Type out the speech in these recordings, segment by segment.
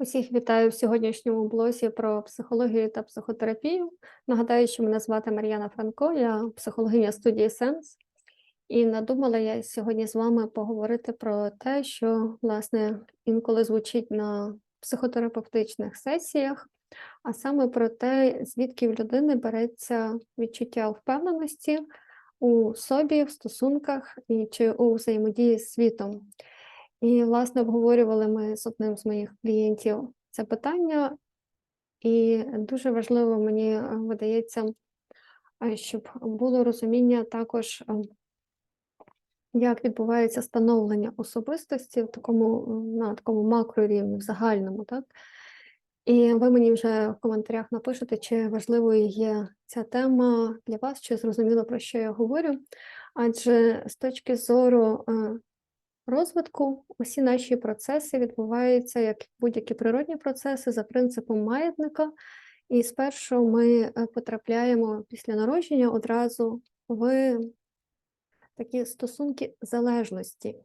Усіх вітаю в сьогоднішньому блозі про психологію та психотерапію. Нагадаю, що мене звати Мар'яна Франко, я психологиня студії Сенс. І надумала я сьогодні з вами поговорити про те, що власне інколи звучить на психотерапевтичних сесіях, а саме про те, звідки в людини береться відчуття впевненості у собі, в стосунках і чи у взаємодії з світом. І, власне, обговорювали ми з одним з моїх клієнтів це питання, і дуже важливо мені е, видається, е, щоб було розуміння також, е, як відбувається становлення особистості в такому, на такому макрорівні, в загальному, так? І ви мені вже в коментарях напишете, чи важливою є ця тема для вас, чи зрозуміло, про що я говорю. Адже з точки зору розвитку усі наші процеси відбуваються як будь-які природні процеси за принципом маятника. І спершу ми е, потрапляємо після народження одразу в такі стосунки залежності.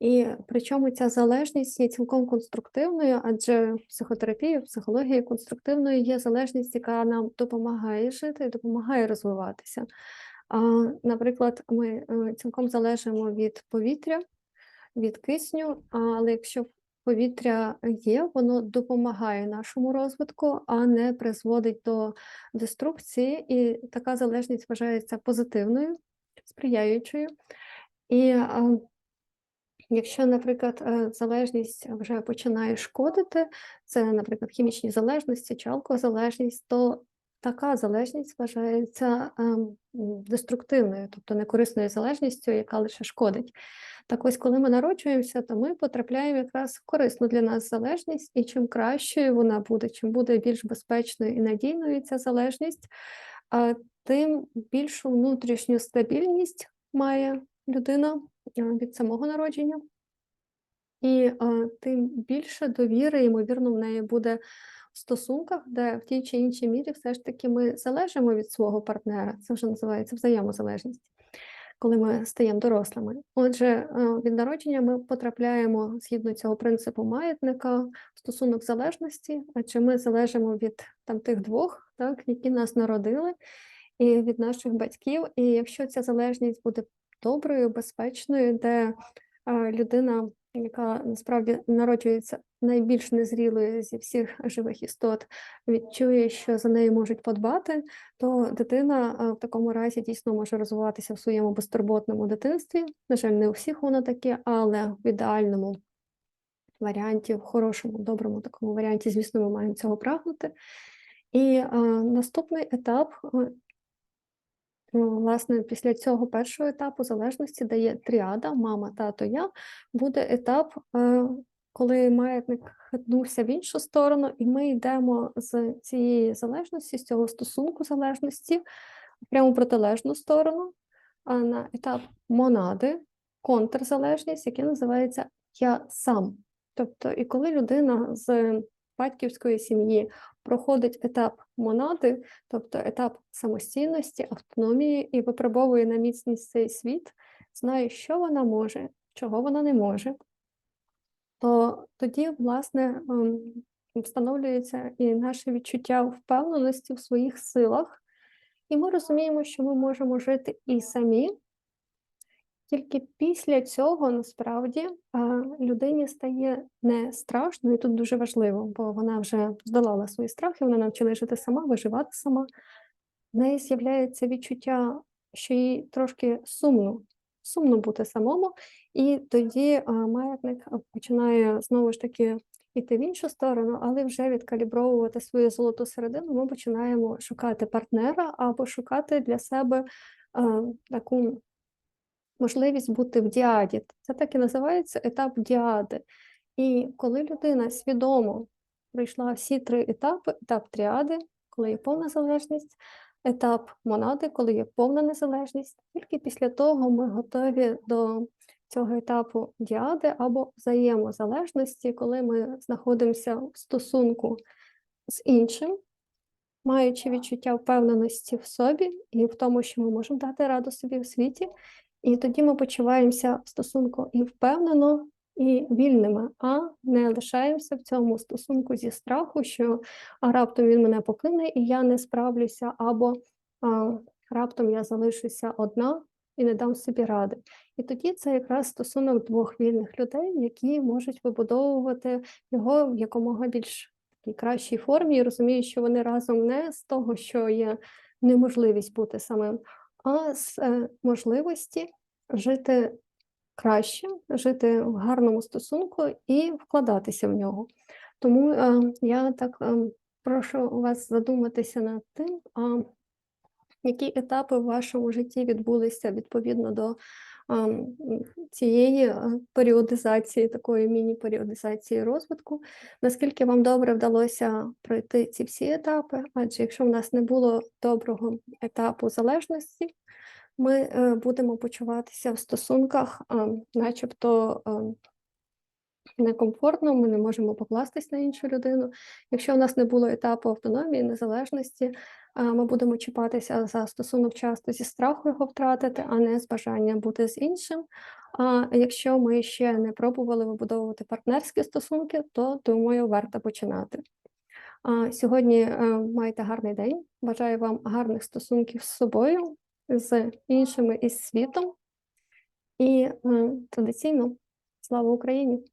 І причому ця залежність є цілком конструктивною, адже в психології конструктивною є залежність, яка нам допомагає жити допомагає розвиватися. Наприклад, ми е, цілком залежимо від повітря, від кисню, але якщо повітря є, воно допомагає нашому розвитку, а не призводить до деструкції, і така залежність вважається позитивною, сприяючою. І Якщо, наприклад, е, залежність вже починає шкодити, це, наприклад, хімічні залежності чи алкозалежність, то така залежність вважається ем, деструктивною, тобто некорисною залежністю, яка лише шкодить. Так ось, коли ми народжуємося, то ми потрапляємо якраз в корисну для нас залежність, і чим кращою вона буде, чим буде більш безпечною і надійною ця залежність, тим більшу внутрішню стабільність має людина від самого народження. І а, тим більше довіри, ймовірно, в неї буде стосунках, де в тій чи іншій мірі все ж таки ми залежимо від свого партнера. Це вже називається взаємозалежність коли ми стаємо дорослими. Отже, е, від народження ми потрапляємо згідно цього принципу маятника в стосунок залежності, адже ми залежимо від там тих двох, так, які нас народили, і від наших батьків. І якщо ця залежність буде доброю, безпечною, де е, людина яка насправді народжується найбільш незрілою зі всіх живих істот, відчує, що за нею можуть подбати, то дитина в такому разі дійсно може розвиватися в своєму безтурботному дитинстві. На жаль, не у всіх воно таке, але в ідеальному варіанті, в хорошому, доброму такому варіанті, звісно, ми маємо цього прагнути. І а, наступний етап Ну, власне, після цього першого етапу залежності дає тріада, мама, тато, я, буде етап, е, коли маятник хитнувся в іншу сторону, і ми йдемо з цієї залежності, з цього стосунку залежності в прямо протилежну сторону, а на етап монади, контрзалежність, який називається Я сам. Тобто, і коли людина з батьківської сім'ї проходить етап монади, тобто етап самостійності, автономії і випробовує на міцність цей світ, знає, що вона може, чого вона не може, то тоді, власне, ем, встановлюється і наше відчуття впевненості в своїх силах, і ми розуміємо, що ми можемо жити і самі. Тільки після цього насправді людині стає не страшно, і тут дуже важливо, бо вона вже здолала свої страхи, вона навчила жити сама, виживати сама. В неї з'являється відчуття, що їй трошки сумно, сумно бути самому, і тоді маятник починає знову ж таки йти в іншу сторону, але вже відкалібровувати свою золоту середину, ми починаємо шукати партнера або шукати для себе таку можливість бути в діаді. Це так і називається етап діади. І коли людина свідомо пройшла всі три етапи: етап тріади, коли є повна залежність, етап монади, коли є повна незалежність, тільки після того ми готові до цього етапу діади або взаємозалежності, коли ми знаходимося в стосунку з іншим. Маючи відчуття впевненості в собі і в тому, що ми можемо дати раду собі в світі, і тоді ми почуваємося в стосунку і впевнено, і вільними, а не лишаємося в цьому стосунку зі страху, що а раптом він мене покине, і я не справлюся, або а, раптом я залишуся одна і не дам собі ради. І тоді це якраз стосунок двох вільних людей, які можуть вибудовувати його в якомога більш такій кращій формі, і розуміють, що вони разом не з того, що є неможливість бути самим, а з е, можливості жити краще, жити в гарному стосунку і вкладатися в нього. Тому е, я так е, прошу вас задуматися над тим, які етапи в вашому житті відбулися відповідно до а, цієї е, періодизації, такої міні-періодизації розвитку, наскільки вам добре вдалося пройти ці всі етапи? Адже якщо в нас не було доброго етапу залежності, ми е, будемо почуватися в стосунках, начебто. Некомфортно, ми не можемо покластись на іншу людину. Якщо у нас не було етапу автономії, незалежності, ми будемо чіпатися за стосунок часто зі страху його втратити, а не з бажанням бути з іншим. А якщо ми ще не пробували вибудовувати партнерські стосунки, то думаю, варто починати. Сьогодні е, маєте гарний день. Бажаю вам гарних стосунків з собою, з іншими із світом. І е, традиційно слава Україні!